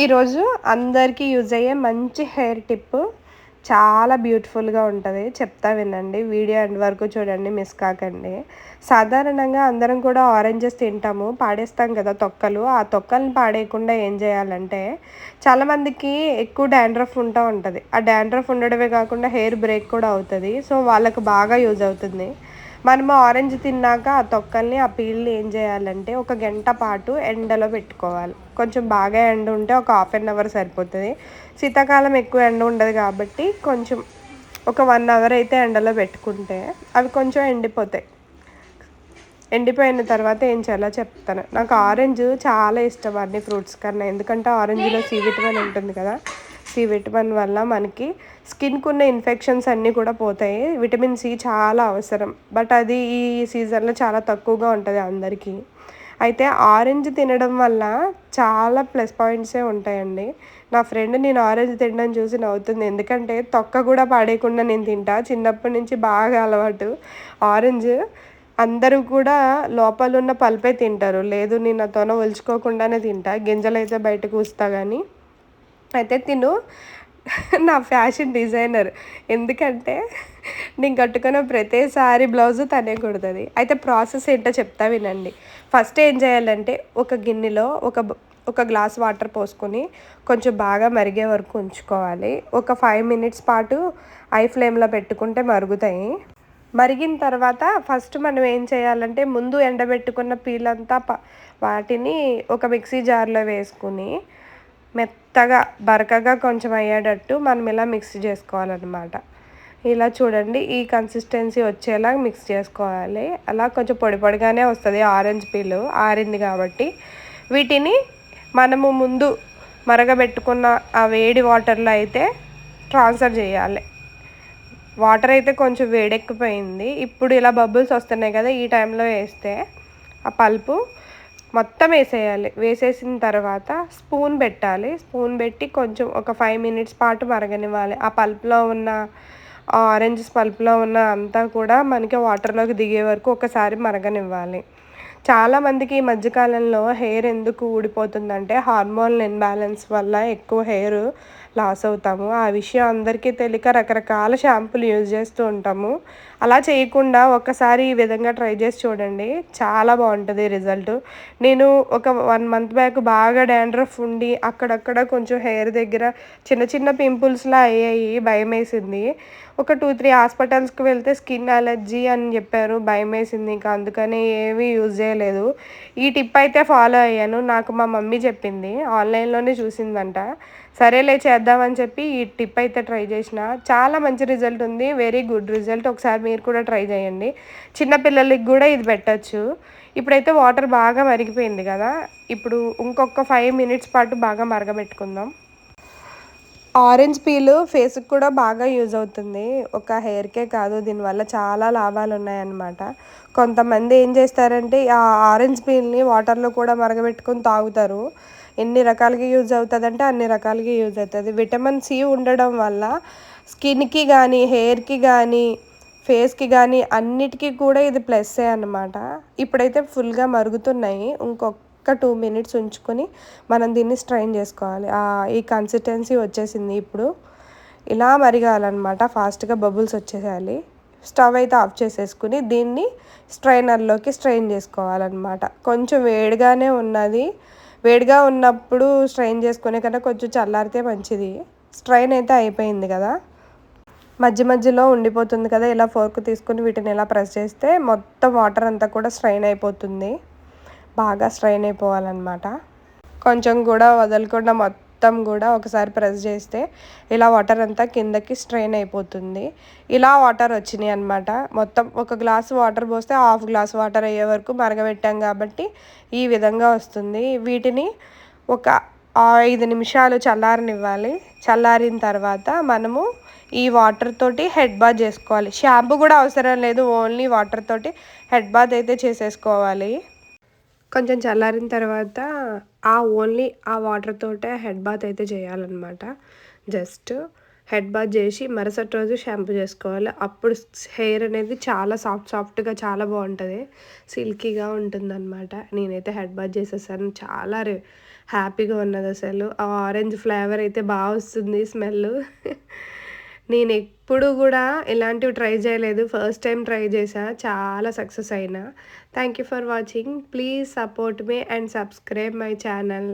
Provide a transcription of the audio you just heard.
ఈరోజు అందరికీ యూజ్ అయ్యే మంచి హెయిర్ టిప్ చాలా బ్యూటిఫుల్గా ఉంటుంది. చెప్తా వినండి. వీడియో ఎండ్ వరకు చూడండి మిస్ కాకండి. సాధారణంగా అందరం కూడా ఆరెంజెస్ తింటాము పాడేస్తాం కదా తొక్కలు. ఆ తొక్కలను పాడేయకుండా ఏం చేయాలంటే చాలామందికి ఎక్కువ డాండ్రఫ్ ఉంటూ ఉంటుంది. ఆ డాండ్రఫ్ ఉండడమే కాకుండా హెయిర్ బ్రేక్ కూడా అవుతుంది. సో వాళ్ళకు బాగా యూజ్ అవుతుంది. మనము ఆరెంజ్ తిన్నాక ఆ తొక్కల్ని ఆ పీల్ని ఏం చేయాలంటే ఒక గంట పాటు ఎండలో పెట్టుకోవాలి. కొంచెం బాగా ఎండ ఉంటే ఒక హాఫ్ అన్ అవర్ సరిపోతుంది. శీతాకాలం ఎక్కువ ఎండ ఉండదు కాబట్టి కొంచెం ఒక వన్ అవర్ అయితే ఎండలో పెట్టుకుంటే అవి కొంచెం ఎండిపోతాయి. ఎండిపోయిన తర్వాత ఏం చేయాలో చెప్తాను. నాకు ఆరెంజ్ చాలా ఇష్టం అన్ని ఫ్రూట్స్ కన్నా. ఎందుకంటే ఆరెంజ్లో సి విటమిన్ ఉంటుంది కదా. సి విటమిన్ వల్ల మనకి స్కిన్కు ఉన్న ఇన్ఫెక్షన్స్ అన్నీ కూడా పోతాయి. విటమిన్ సి చాలా అవసరం. బట్ అది ఈ సీజన్లో చాలా తక్కువగా ఉంటుంది అందరికీ. అయితే ఆరెంజ్ తినడం వల్ల చాలా ప్లస్ పాయింట్సే ఉంటాయండి. నా ఫ్రెండ్ నేను ఆరెంజ్ తినడం చూసి నవ్వుతుంది. ఎందుకంటే తొక్క కూడా పాడేయకుండా నేను తింటా. చిన్నప్పటి నుంచి బాగా అలవాటు. ఆరెంజ్ అందరూ కూడా లోపల ఉన్న పల్పే తింటారు. లేదు నేను తొన ఒలుచుకోకుండానే తింటా. గింజలు అయితే బయటకు వస్తా కానీ అయితే తిను. నా ఫ్యాషన్ డిజైనర్. ఎందుకంటే నేను కట్టుకున్న ప్రతిసారి బ్లౌజు తనే కుడుతుంది. అయితే ప్రాసెస్ ఏంటో చెప్తా వినండి. ఫస్ట్ ఏం చేయాలంటే ఒక గిన్నెలో ఒక ఒక గ్లాస్ వాటర్ పోసుకొని కొంచెం బాగా మరిగే వరకు ఉంచుకోవాలి. ఒక ఫైవ్ మినిట్స్ పాటు ఐ ఫ్లేమ్లో పెట్టుకుంటే మరుగుతాయి. మరిగిన తర్వాత ఫస్ట్ మనం ఏం చేయాలంటే ముందు ఎండబెట్టుకున్న పీలంతా వాటిని ఒక మిక్సీ జార్లో వేసుకుని మెత్తగా బరకగా కొంచెం అయ్యేటట్టు మనం ఇలా మిక్స్ చేసుకోవాలన్నమాట. ఇలా చూడండి ఈ కన్సిస్టెన్సీ వచ్చేలా మిక్స్ చేసుకోవాలి. అలా కొంచెం పొడి పొడిగానే వస్తుంది ఆరెంజ్ పీలు ఆరింది కాబట్టి. వీటిని మనము ముందు మరగబెట్టుకున్న ఆ వేడి వాటర్లో అయితే ట్రాన్స్ఫర్ చేయాలి. వాటర్ అయితే కొంచెం వేడెక్కిపోయింది. ఇప్పుడు ఇలా బబుల్స్ వస్తున్నాయి కదా ఈ టైంలో వేస్తే ఆ పల్పు మొత్తం వేసేయాలి. వేసేసిన తర్వాత స్పూన్ పెట్టాలి. స్పూన్ పెట్టి కొంచెం ఒక ఫైవ్ మినిట్స్ పాటు మరగనివ్వాలి. ఆ పల్ప్లో ఉన్న ఆరెంజ్ పల్ప్లో ఉన్న అంతా కూడా మనకి వాటర్లోకి దిగే వరకు ఒకసారి మరగనివ్వాలి. చాలామందికి ఈ మధ్యకాలంలో హెయిర్ ఎందుకు ఊడిపోతుందంటే హార్మోన్ ఇన్బ్యాలెన్స్ వల్ల ఎక్కువ హెయిర్ లాస్ అవుతాము. ఆ విషయం అందరికీ తెలియక రకరకాల షాంపూలు యూజ్ చేస్తూ ఉంటాము. అలా చేయకుండా ఒక్కసారి ఈ విధంగా ట్రై చేసి చూడండి. చాలా బాగుంటుంది రిజల్ట్. నేను ఒక వన్ మంత్ బ్యాక్ బాగా డాండ్రఫ్ ఉండి అక్కడక్కడ కొంచెం హెయిర్ దగ్గర చిన్న చిన్న పింపుల్స్లా అయ్యాయి. భయం వేసింది ఒక టూ త్రీ హాస్పిటల్స్కి వెళ్తే స్కిన్ అలర్జీ అని చెప్పారు. భయం వేసింది ఇంకా. అందుకని ఏమీ యూజ్ చేయలేదు. ఈ టిప్ అయితే ఫాలో అయ్యాను. నాకు మా మమ్మీ చెప్పింది. ఆన్లైన్లోనే చూసిందంట. సరేలే చేద్దామని చెప్పి ఈ టిప్ అయితే ట్రై చేసిన. చాలా మంచి రిజల్ట్ ఉంది. Very good result. ఒకసారి మీరు కూడా ట్రై చేయండి. చిన్నపిల్లలకి కూడా ఇది పెట్టచ్చు. ఇప్పుడైతే వాటర్ బాగా మరిగిపోయింది కదా. ఇప్పుడు ఇంకొక ఫైవ్ మినిట్స్ పాటు బాగా మరగబెట్టుకుందాం. ఆరెంజ్ పీలు ఫేస్కి కూడా బాగా యూజ్ అవుతుంది. ఒక హెయిర్కే కాదు దీనివల్ల చాలా లాభాలు ఉన్నాయన్నమాట. కొంతమంది ఏం చేస్తారంటే ఆ ఆరెంజ్ పీల్ని వాటర్లో కూడా మరగబెట్టుకొని తాగుతారు. ఎన్ని రకాలుగా యూజ్ అవుతుందంటే అన్ని రకాలుగా యూజ్ అవుతుంది. విటమిన్ సి ఉండడం వల్ల స్కిన్కి కానీ హెయిర్కి కానీ ఫేస్కి కానీ అన్నిటికీ కూడా ఇది ప్లస్సే అనమాట ఇప్పుడైతే ఫుల్గా మరుగుతున్నాయి. ఇంకొక టూ మినిట్స్ ఉంచుకొని మనం దీన్ని స్ట్రైన్ చేసుకోవాలి. ఈ కన్సిస్టెన్సీ వచ్చేసింది ఇప్పుడు. ఇలా మరిగాలన్నమాట. ఫాస్ట్గా బబుల్స్ వచ్చేసేయాలి స్టవ్ అయితే ఆఫ్ చేసేసుకుని దీన్ని స్ట్రైనర్లోకి స్ట్రైన్ చేసుకోవాలన్నమాట. కొంచెం వేడిగానే ఉన్నది. వేడిగా ఉన్నప్పుడు స్ట్రైన్ చేసుకునే కన్నా కొంచెం చల్లారితే మంచిది. స్ట్రైన్ అయితే అయిపోయింది కదా. మధ్య మధ్యలో ఉండిపోతుంది కదా ఇలా ఫోర్క్ తీసుకుని వీటిని ఇలా ప్రెస్ చేస్తే మొత్తం వాటర్ అంతా కూడా స్ట్రైన్ అయిపోతుంది. బాగా స్ట్రైన్ అయిపోవాలన్నమాట. కొంచెం కూడా వదలకుండా మొత్తం కూడా ఒకసారి ప్రెస్ చేస్తే ఇలా వాటర్ అంతా కిందకి స్ట్రెయిన్ అయిపోతుంది. ఇలా వాటర్ వచ్చినాయి అనమాట మొత్తం ఒక గ్లాస్ వాటర్ పోస్తే హాఫ్ గ్లాస్ వాటర్ అయ్యే వరకు మరగబెట్టాం కాబట్టి ఈ విధంగా వస్తుంది. వీటిని ఒక ఐదు నిమిషాలు చల్లారనివ్వాలి. చల్లారిన తర్వాత మనము ఈ వాటర్ తోటి హెడ్ బాత్ చేసుకోవాలి. షాంపూ కూడా అవసరం లేదు ఓన్లీ వాటర్ తోటి హెడ్ బాత్ అయితే చేసేసుకోవాలి. కొంచెం చల్లారిన తర్వాత ఆ ఓన్లీ ఆ వాటర్ తోటే హెడ్ బాత్ అయితే చేయాలన్నమాట. జస్ట్ హెడ్ బాత్ చేసి మరుసటి రోజు షాంపూ చేసుకోవాలి. అప్పుడు హెయిర్ అనేది చాలా సాఫ్ట్ సాఫ్ట్గా చాలా బాగుంటుంది. సిల్కీగా ఉంటుందన్నమాట. నేనైతే హెడ్ బాత్ చేసేసాను. చాలా హ్యాపీగా ఉన్నది అసలు ఆ ఆరెంజ్ ఫ్లేవర్ అయితే బాగా వస్తుంది స్మెల్ నేను ఎప్పుడు కూడా ఇలాంటివి ట్రై చేయలేదు. ఫస్ట్ టైం ట్రై చేసా చాలా సక్సెస్ అయినా. Thank you for watching. Please support me and subscribe my channel.